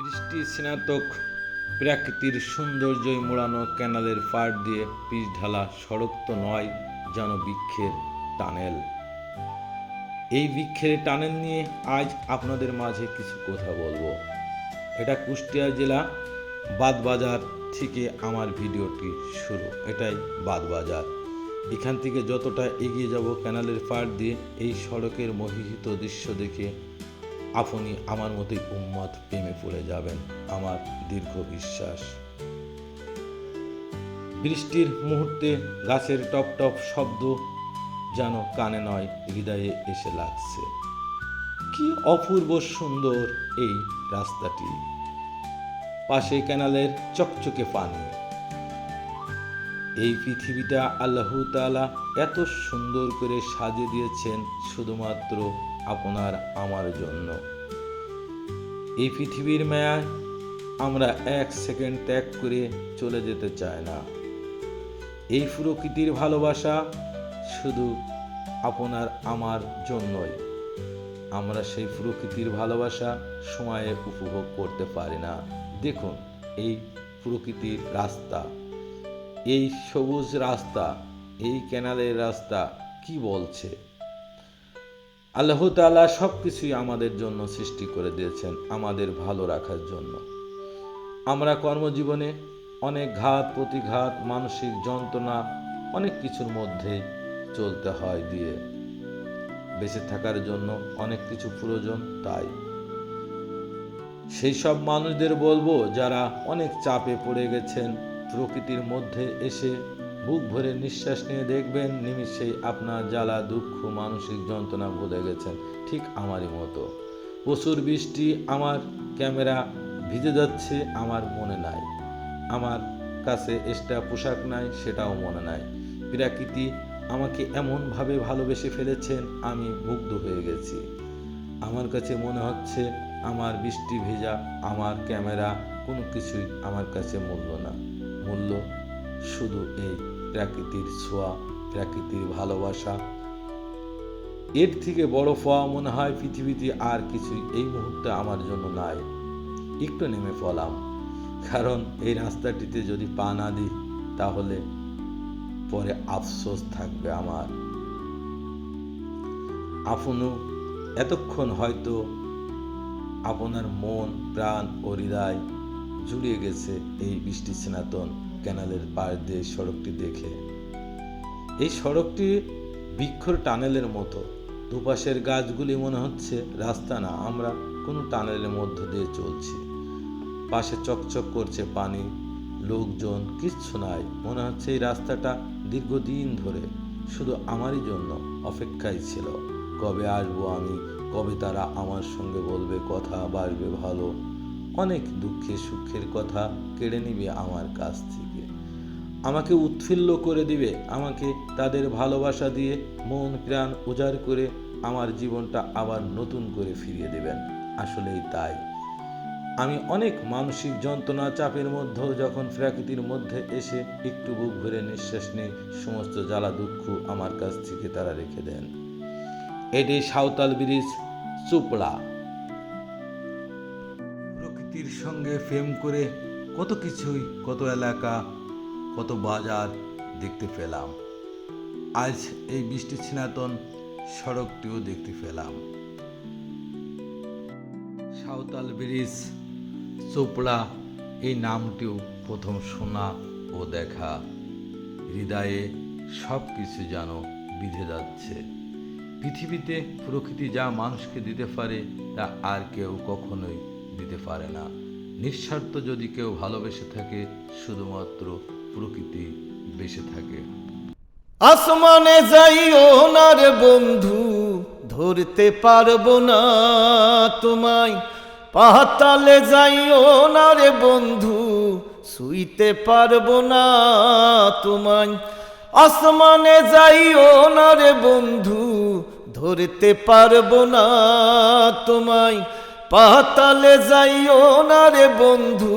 বৃষ্টি স্নাতক প্রাকৃতির সৌন্দর্যই মোড়ানো ক্যানালের পাড় দিয়ে পিচ ঢালা সড়ক তো নয়, যেন বৃক্ষের টানেল। এই বৃক্ষের টানেল নিয়ে আজ আপনাদের মাঝে কিছু কথা বলব। এটা কুষ্টিয়া জেলা বাদবাজার থেকে আমার ভিডিওটি শুরু। এটাই বাদবাজার এখান থেকে যতটা এগিয়ে যাব ক্যানালের পাড় দিয়ে এই সড়কের মোহিত দৃশ্য দেখে আপনি আমার মতোই উম্মত প্রেমে পড়ে যাবেন, আমার দীর্ঘ বিশ্বাস। বৃষ্টির মুহূর্তে গাছের টপ টপ শব্দ যেন কানে নয়, হৃদয়ে এসে লাগছে। কি অপূর্ব সুন্দর এই রাস্তাটি। পাশে ক্যানালের চকচকে পানি। এই পৃথিবীটা আল্লাহ তাআলা এত সুন্দর করে সাজিয়ে দিয়েছেন, শুধুমাত্র আপনার, আমার জন্য। এই পৃথিবীর মায়ায় আমরা এক সেকেন্ড ত্যাগ করে চলে যেতে চাই না। এই প্রকৃতির ভালোবাসা শুধু আপনার, আমার জন্যই। আমরা সেই প্রকৃতির ভালোবাসা সময়ে উপভোগ করতে পারি না। দেখুন, এই প্রকৃতির রাস্তা। এই সবুজ রাস্তা, এই ক্যানালের রাস্তা কি বলছে? আল্লাহ তাআলা সব কিছুই আমাদের জন্য সৃষ্টি করে দিয়েছেন, আমাদের ভালো রাখার জন্য। আমরা কর্মজীবনে অনেক ঘাত, প্রতিঘাত, মানসিক যন্ত্রণা, অনেক কিছুর মধ্যে চলতে হয় দিয়ে। বেঁচে থাকার জন্য অনেক কিছু প্রয়োজন তাই। সেই সব মানুষদের বলব, যারা অনেক চাপে পড়ে গেছেন, প্রকৃতির মধ্যে এসে বুক ভরে নিঃশ্বাস নিয়ে দেখবেন নিমিষেই আপনার জ্বালা, দুঃখ, মানসিক যন্ত্রণা ভুলে গেছেন, ঠিক আমারই মতো। প্রচুর বৃষ্টি আমার ক্যামেরা ভিজে যাচ্ছে, আমার মনে নাই। আমার কাছে এক্সট্রা পোশাক নাই, সেটাও মনে নাই। প্রাকৃতি আমাকে এমনভাবে ভালোবেসে ফেলেছেন, আমি মুগ্ধ হয়ে গেছি। আমার কাছে মনে হচ্ছে, আমার বৃষ্টি ভেজা, আমার ক্যামেরা কোনো কিছুই আমার কাছে মূল্য না। মূল্য শুধু এই। প্রাকৃতির ছোঁয়া, প্রাকৃতির ভালোবাসা। এর থেকে বড় পাওয়া মনে হয় পৃথিবীতে আর কিছুই এই মুহূর্তে আমার জন্য নাই। একটু নেমে পড়লাম। কারণ এই রাস্তাটিতে যদি পা না দিই, তাহলে পরে আফসোস থাকবে আমার। আপনও এতক্ষণ হয়তো আপনার মন, প্রাণ ও হৃদয় জুড়িয়ে গেছে এই বৃষ্টি স্নাতন। ক্যানালের পাড় দিয়ে সড়কটি দেখে। এই সড়কটি বৃক্ষর টানেলের মতো। দুপাশের গাছগুলি মনে হচ্ছে রাস্তা না, আমরা কোনো টানেলের মধ্য দিয়ে চলছি। পাশে চকচক করছে পানি, লোকজন, কিচ্ছু নাই। মনে হচ্ছে এই রাস্তাটা দীর্ঘদিন ধরে শুধু আমারই জন্য অপেক্ষায় ছিল। কবে আসব আমি? কবে তারা আমার সঙ্গে বলবে কথা, বাসবে ভালো? অনেক দুঃখে সুখের কথা কেড়ে নিবে আমার কাছ থেকে। আমাকে উৎফুল্ল করে দিবে, আমাকে তাদের ভালোবাসা দিয়ে মন প্রাণ উজাড় করে আমার জীবনটা আবার নতুন করে ফিরিয়ে দেবেন। আসলেই তাই। আমি অনেক মানসিক যন্ত্রণা চাপের মধ্যেও যখন প্রকৃতির মধ্যে এসে একটু বুক ভরে নিঃশ্বাস নিয়ে সমস্ত জ্বালা দুঃখ আমার কাছ থেকে তারা রেখে দেন। এটি সাঁওতাল ব্রিজ, চুপড়া। প্রকৃতির সঙ্গে প্রেম করে কত কিছুই কত এলাকা কত বাজার দেখতে পেলাম। আজ এই বৃষ্টি ছিনাতন সড়কটিও দেখতে পেলাম। সাঁওতাল ব্রিজ, চোপড়া, এই নামটিও প্রথম শোনা ও দেখা। হৃদয়ে সব কিছু যেন বিধে যাচ্ছে। পৃথিবীতে প্রকৃতি যা মানুষকে দিতে পারে, তা আর কেউ কখনোই দিতে পারে না। নিঃস্বার্থ যদি কেউ ভালোবেসে থাকে, শুধুমাত্র প্রকৃতি বেঁচে থাকে। আসমানে যাইও না রে বন্ধু, ধরতে পারব না তোমায়। পাতালে যাইও না রে বন্ধু, শুইতে পারব না তোমায়। আসমানে যাইও না রে বন্ধু, ধরতে পারব না তোমায়। পাতালে যাইও না রে বন্ধু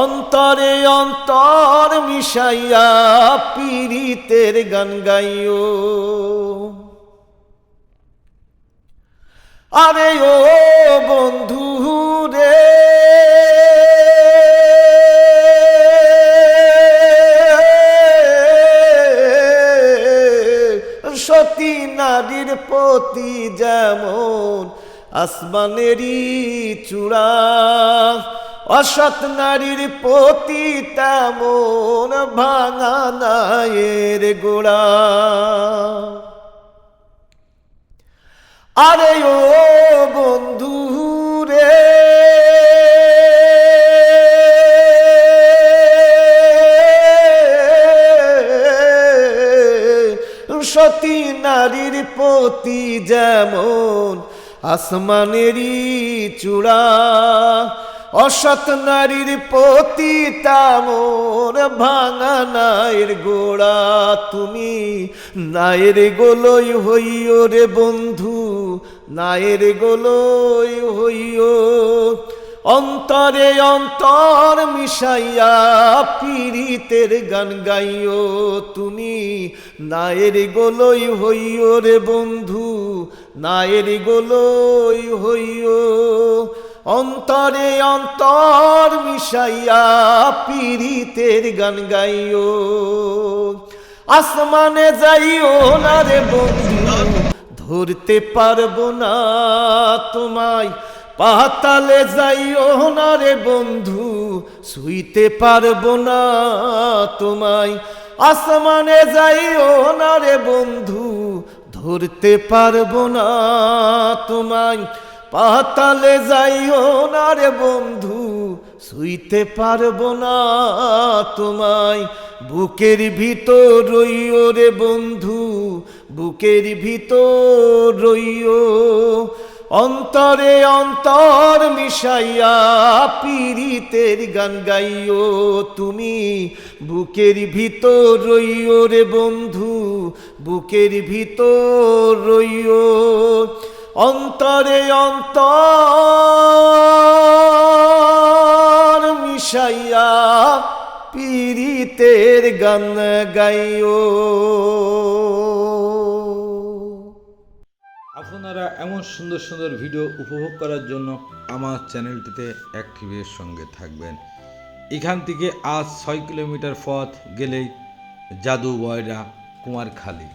অন্তরে অন্তর মিশাইয়া পীড়িতের গান গাইও। আরে ও বন্ধু রে, সতী নারীর প্রতি যেমন আসমানেরই চূড়া অসৎ নারীর প্রতি তেমন ভাঙা নায়ের গোড়া। আরে ও বন্ধু রে, সতী নারীর প্রতি যেমন আসমানেরই চূড়া অসৎ নারীর প্রতি তেমন ভাঙা নায়ের গোড়া। তুমি নায়ের গোলই হইও রে বন্ধু, নায়ের গোলই হইও। অন্তরে অন্তর মিশাইয়া পীড়িতের গান গাইও। তুমি নায়ের গোলই হইও রে বন্ধু, নায়ের গোলই হইও। অন্তরে অন্তর মিশাইয়া পীড়িতের গান গাইও। আসমানে যাইও না রে বন্ধু, ধরতে পারব না তোমায়। পাতালে যাইও না রে বন্ধু, শুইতে পারব না তোমায়। আসমানে যাইও না রে বন্ধু, ধরতে পারব না তোমায়। পাতালে যাইও না রে বন্ধু, শুইতে পারব না তোমায়। বুকের ভিতর রইও রে বন্ধু, বুকের ভিতর রইও। অন্তরে অন্তর মিশাইয়া পীড়িতের গান গাইও তুমি। বুকের ভিতর রইও রে বন্ধু, বুকের ভিতর রইও। অন্তরে অন্তর মিশাইয়া পীড়িতের গান গাইও। আপনারা এমন সুন্দর সুন্দর ভিডিও উপভোগ করার জন্য আমার চ্যানেলটিতে অ্যাক্টিভের সঙ্গে থাকবেন। এখান থেকে আজ ছয় কিলোমিটার পথ গেলেই জাদু বয়রা কুমারখালী।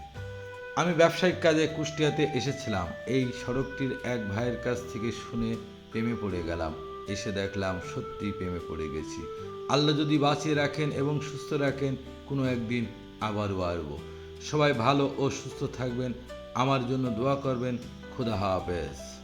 আমি ব্যবসায়িক কাজে কুষ্টিয়াতে এসেছিলাম। এই সড়কটির এক ভাইয়ের কাছ থেকে শুনে প্রেমে পড়ে গেলাম। এসে দেখলাম সত্যি প্রেমে পড়ে গেছি। আল্লাহ যদি বাঁচিয়ে রাখেন এবং সুস্থ রাখেন, কোনো একদিন আবারও আসব। সবাই ভালো ও সুস্থ থাকবেন। আমার জন্য দোয়া করবেন। খুদা হাফেজ।